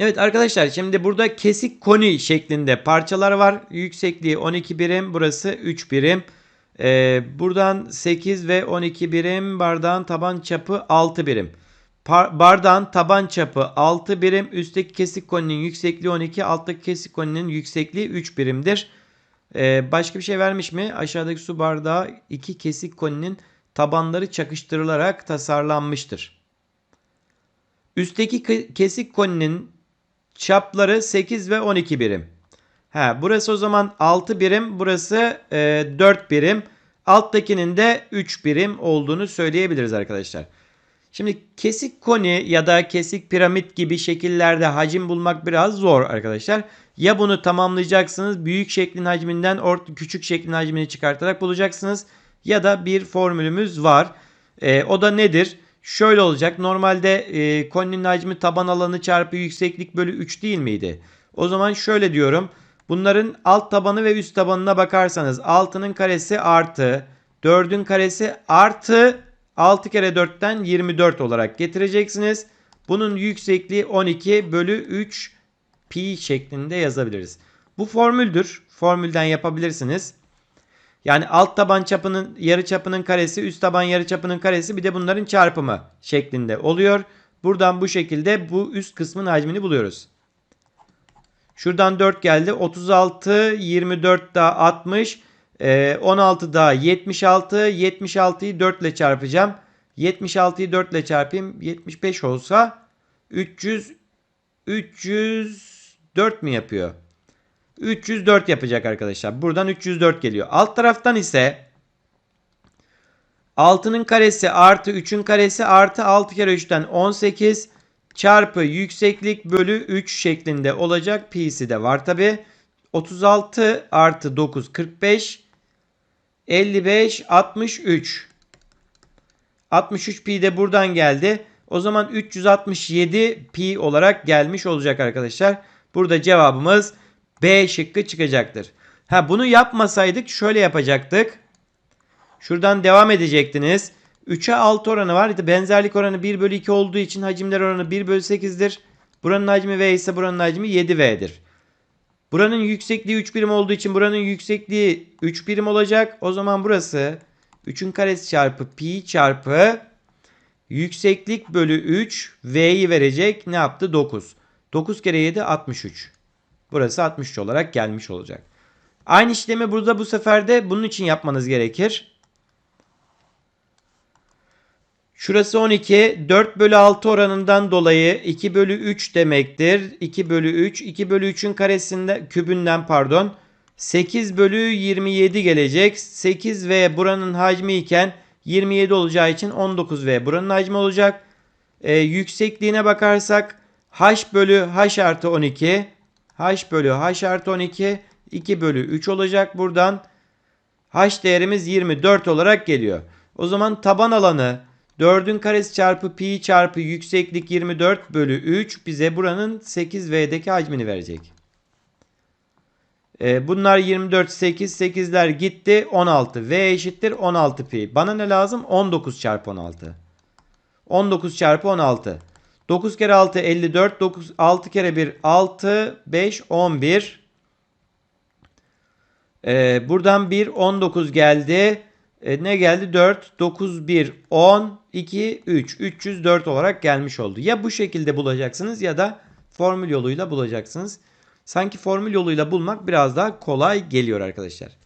Evet arkadaşlar şimdi burada kesik koni şeklinde parçalar var. Yüksekliği 12 birim burası 3 birim. Ee, buradan 8 ve 12 birim bardağın taban çapı 6 birim. Par- bardağın taban çapı 6 birim. Üstteki kesik koninin yüksekliği 12. Alttaki kesik koninin yüksekliği 3 birimdir. Ee, başka bir şey vermiş mi? Aşağıdaki su bardağı iki kesik koninin tabanları çakıştırılarak tasarlanmıştır. Üstteki ke- kesik koninin çapları 8 ve 12 birim. Ha, burası o zaman 6 birim, burası e, 4 birim. Alttakinin de 3 birim olduğunu söyleyebiliriz arkadaşlar. Şimdi kesik koni ya da kesik piramit gibi şekillerde hacim bulmak biraz zor arkadaşlar. Ya bunu tamamlayacaksınız büyük şeklin hacminden orta küçük şeklin hacmini çıkartarak bulacaksınız. Ya da bir formülümüz var. E, o da nedir? Şöyle olacak. Normalde e, koninin hacmi taban alanı çarpı yükseklik bölü 3 değil miydi? O zaman şöyle diyorum. Bunların alt tabanı ve üst tabanına bakarsanız 6'nın karesi artı 4'ün karesi artı 6 kere 4'ten 24 olarak getireceksiniz. Bunun yüksekliği 12 bölü 3 pi şeklinde yazabiliriz. Bu formüldür. Formülden yapabilirsiniz. Yani alt taban çapının yarı çapının karesi, üst taban yarı çapının karesi bir de bunların çarpımı şeklinde oluyor. Buradan bu şekilde bu üst kısmın hacmini buluyoruz. Şuradan 4 geldi. 36, 24 daha 60, e, 16 daha 76. 76'yı 4 ile çarpacağım. 76'yı 4 ile çarpayım. 75 olsa 300 304 mi yapıyor? 304 yapacak arkadaşlar. Buradan 304 geliyor. Alt taraftan ise 6'nın karesi artı 3'ün karesi artı 6 kere 3'ten 18 çarpı yükseklik bölü 3 şeklinde olacak. Pi'si de var tabi. 36 artı 9 45 55 63 63 pi de buradan geldi. O zaman 367 pi olarak gelmiş olacak arkadaşlar. Burada cevabımız B şıkkı çıkacaktır. Ha bunu yapmasaydık şöyle yapacaktık. Şuradan devam edecektiniz. 3'e 6 oranı var. Benzerlik oranı 1 bölü 2 olduğu için hacimler oranı 1 bölü 8'dir. Buranın hacmi V ise buranın hacmi 7V'dir. Buranın yüksekliği 3 birim olduğu için buranın yüksekliği 3 birim olacak. O zaman burası 3'ün karesi çarpı pi çarpı yükseklik bölü 3 V'yi verecek. Ne yaptı? 9. 9 kere 7 63. Burası 63 olarak gelmiş olacak. Aynı işlemi burada bu sefer de bunun için yapmanız gerekir. Şurası 12. 4 bölü 6 oranından dolayı 2 bölü 3 demektir. 2 bölü 3. 2 bölü 3'ün karesinden kübünden pardon. 8 bölü 27 gelecek. 8V buranın hacmi iken 27 olacağı için 19V buranın hacmi olacak. Ee, yüksekliğine bakarsak h bölü h artı 12. h bölü h artı 12 2 bölü 3 olacak buradan. h değerimiz 24 olarak geliyor. O zaman taban alanı 4'ün karesi çarpı pi çarpı yükseklik 24 bölü 3 bize buranın 8V'deki hacmini verecek. Ee, bunlar 24 8 8'ler gitti 16 V eşittir 16 pi. Bana ne lazım? 19 çarpı 16. 19 çarpı 16. 9 kere 6 54 9 6 kere 1 6 5 11. Ee, buradan 1 19 geldi. E, ne geldi? 4, 9, 1, 10, 2, 3. 304 olarak gelmiş oldu. Ya bu şekilde bulacaksınız ya da formül yoluyla bulacaksınız. Sanki formül yoluyla bulmak biraz daha kolay geliyor arkadaşlar.